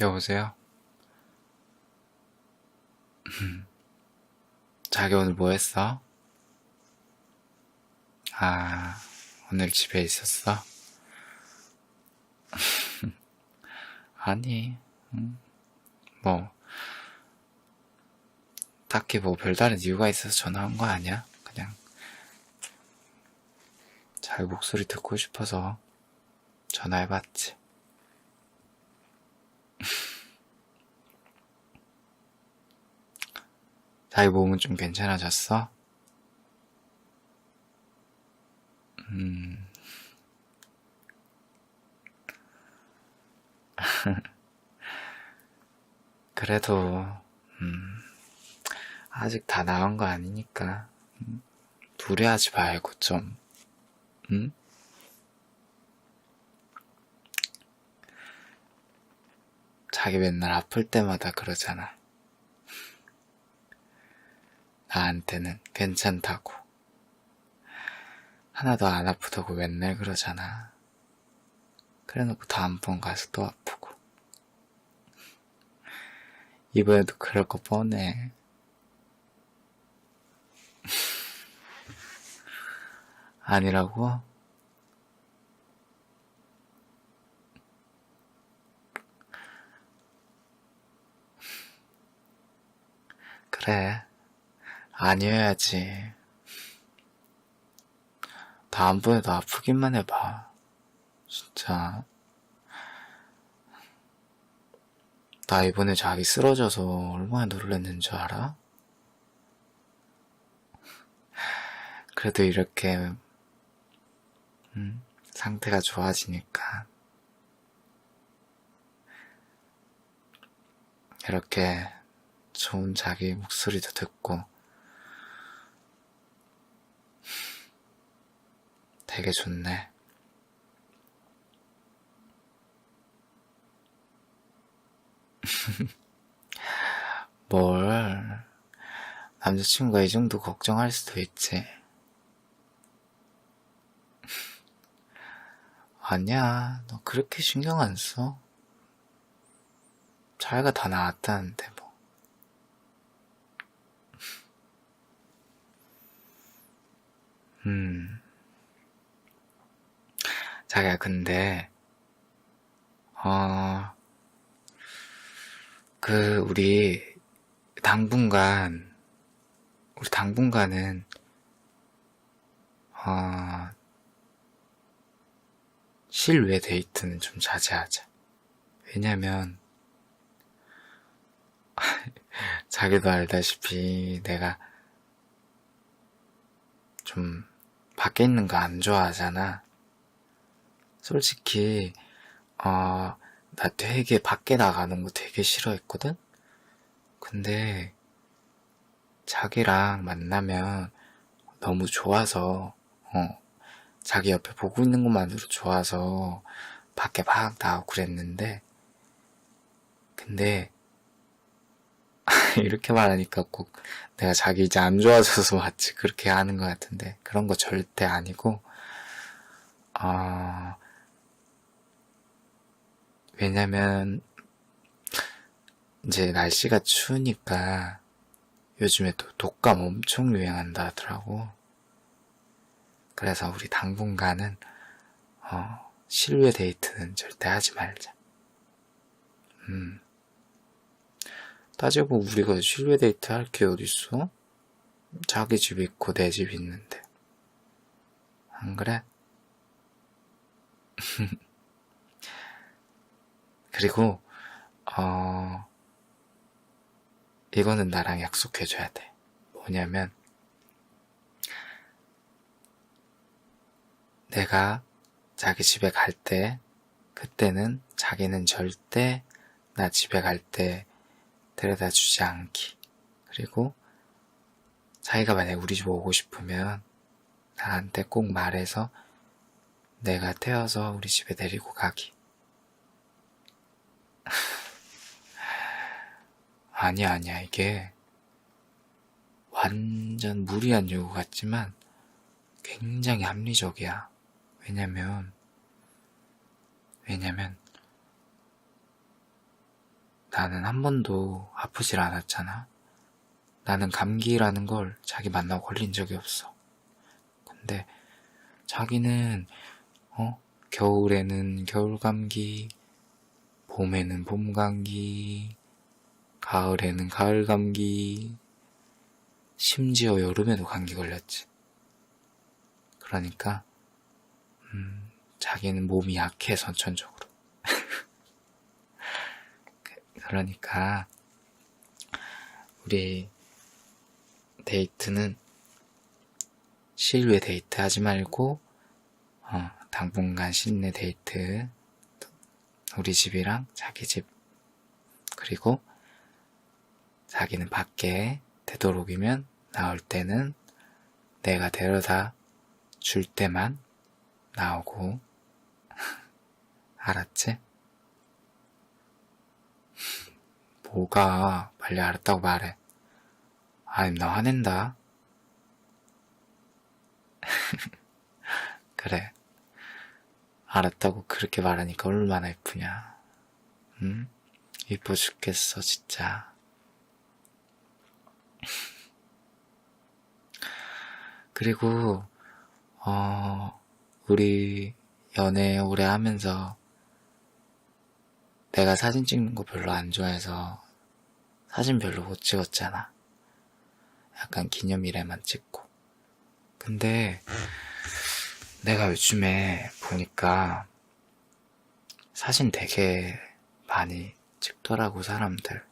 여보세요? 자기 오늘 뭐 했어? 아, 오늘 집에 있었어? 아니, 음, 뭐, 딱히 뭐 별다른 이유가 있어서 전화한 거 아니야? 그냥, 자기 목소리 듣고 싶어서 전화해봤지. 자기 몸은 좀 괜찮아졌어? 음. 그래도, 음, 아직 다 나은 거 아니니까, 음, 두려워하지 말고 좀, 음? 자기 맨날 아플 때마다 그러잖아. 나한테는 괜찮다고. 하나도 안 아프다고 맨날 그러잖아. 그래 놓고 다음번 가서 또 아프고. 이번에도 그럴 거 뻔해. 아니라고? 그래. 아니어야지. 다음번에도 아프기만 해봐. 진짜. 나 이번에 자기 쓰러져서 얼마나 놀랐는 줄 알아? 그래도 이렇게, 음, 상태가 좋아지니까. 이렇게 좋은 자기 목소리도 듣고, 되게 좋네. 뭘, 남자친구가 이 정도 걱정할 수도 있지. 아니야, 너 그렇게 신경 안 써. 자기가 다 나았다는데, 뭐. 음. 자기야, 근데, 어, 그, 우리, 당분간, 우리 당분간은, 어, 실외 데이트는 좀 자제하자. 왜냐면, 자기도 알다시피 내가 좀 밖에 있는 거 안 좋아하잖아. 솔직히, 어, 나 되게 밖에 나가는 거 되게 싫어했거든? 근데, 자기랑 만나면 너무 좋아서, 어, 자기 옆에 보고 있는 것만으로 좋아서 밖에 막 나가고 그랬는데, 근데, 이렇게 말하니까 꼭 내가 자기 이제 안 좋아져서 맞지 그렇게 하는 것 같은데 그런 거 절대 아니고 어, 왜냐면 이제 날씨가 추우니까 요즘에 또 독감 엄청 유행한다 하더라고 그래서 우리 당분간은 어, 실외 데이트는 절대 하지 말자 음 따지고 우리가 실외 데이트 할 게 어딨어? 자기 집 있고 내 집 있는데. 안 그래? 그리고, 어, 이거는 나랑 약속해줘야 돼. 뭐냐면, 내가 자기 집에 갈 때, 그때는 자기는 절대 나 집에 갈 때 데려다 주지 않기. 그리고 자기가 만약에 우리 집 오고 싶으면 나한테 꼭 말해서 내가 태워서 우리 집에 데리고 가기. 아니야, 아니야. 이게 완전 무리한 요구 같지만 굉장히 합리적이야. 왜냐면, 왜냐면 나는 한 번도 아프질 않았잖아. 나는 감기라는 걸 자기 만나고 걸린 적이 없어. 근데 자기는 어 겨울에는 겨울 감기, 봄에는 봄 감기, 가을에는 가을 감기, 심지어 여름에도 감기 걸렸지. 그러니까 음, 자기는 몸이 약해 선천적으로. 그러니까 우리 데이트는 실외 데이트 하지 말고 어, 당분간 실내 데이트 우리 집이랑 자기 집 그리고 자기는 밖에 되도록이면 나올 때는 내가 데려다 줄 때만 나오고 알았지? 뭐가 빨리 알았다고 말해. 아니 너 화낸다. 그래. 알았다고 그렇게 말하니까 얼마나 예쁘냐. 응? 예뻐 죽겠어, 진짜. 그리고, 어, 우리 연애 오래 하면서 내가 사진 찍는 거 별로 안 좋아해서 사진 별로 못 찍었잖아. 약간 기념일에만 찍고. 근데 내가 요즘에 보니까 사진 되게 많이 찍더라고, 사람들.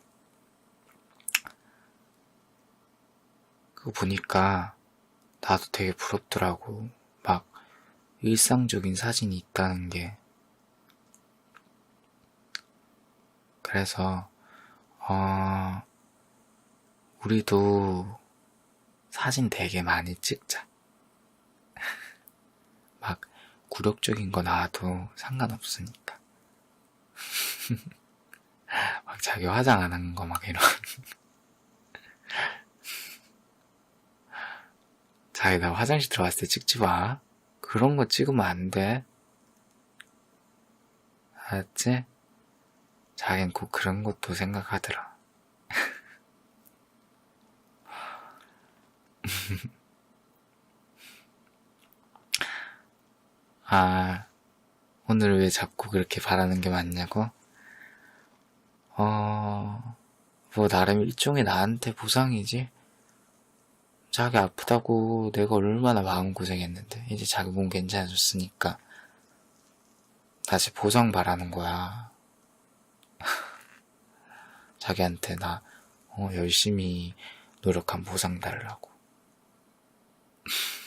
그거 보니까 나도 되게 부럽더라고. 막 일상적인 사진이 있다는 게. 그래서, 어, 우리도 사진 되게 많이 찍자. 막 굴욕적인 거 나와도 상관없으니까. 막 자기 화장 안 한 거 막 이런. 자기 나 화장실 들어갔을 때 찍지 마. 그런 거 찍으면 안 돼. 알았지? 자긴 꼭 그런 것도 생각하더라. 아, 오늘 왜 자꾸 그렇게 바라는 게 맞냐고? 어, 뭐, 나름 일종의 나한테 보상이지? 자기 아프다고 내가 얼마나 마음고생했는데, 이제 자기 몸 괜찮아졌으니까, 다시 보상 바라는 거야. 자기한테 나, 어, 열심히 노력한 보상 달라고.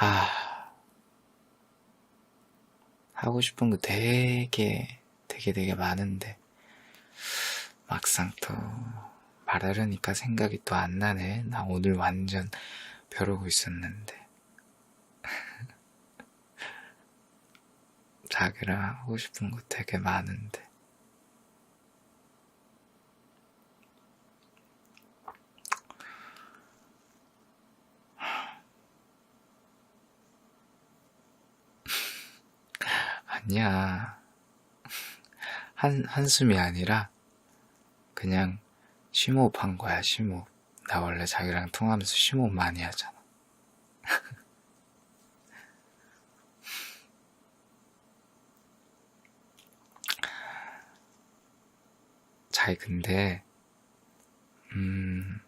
아, 하고 싶은 거 되게, 되게, 되게 많은데, 막상 또 말하려니까 생각이 또 안 나네. 나 오늘 완전 벼르고 있었는데. 자기랑 하고 싶은 거 되게 많은데. 아니야. 한, 한숨이 아니라, 그냥 심호흡 한 거야, 심호흡. 나 원래 자기랑 통화하면서 심호흡 많이 하잖아. 자기 근데, 음,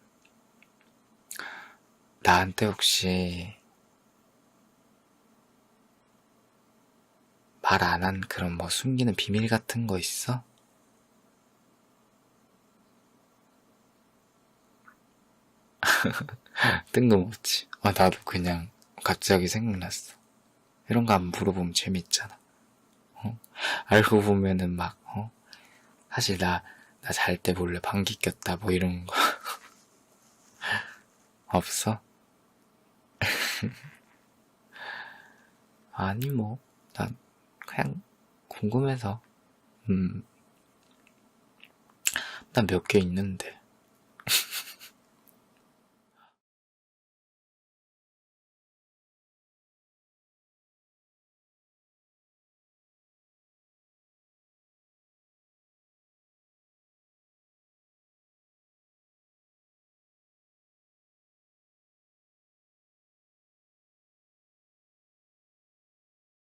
나한테 혹시 말 안 한 그런 뭐 숨기는 비밀 같은 거 있어? 뜬금없지. 아, 나도 그냥 갑자기 생각났어. 이런 거 안 물어보면 재밌잖아. 어? 알고 보면은 막, 어? 사실 나, 나 잘 때 몰래 방귀 꼈다, 뭐 이런 거. 없어? 아니, 뭐, 난 그냥 궁금해서. 음. 난 몇 개 있는데.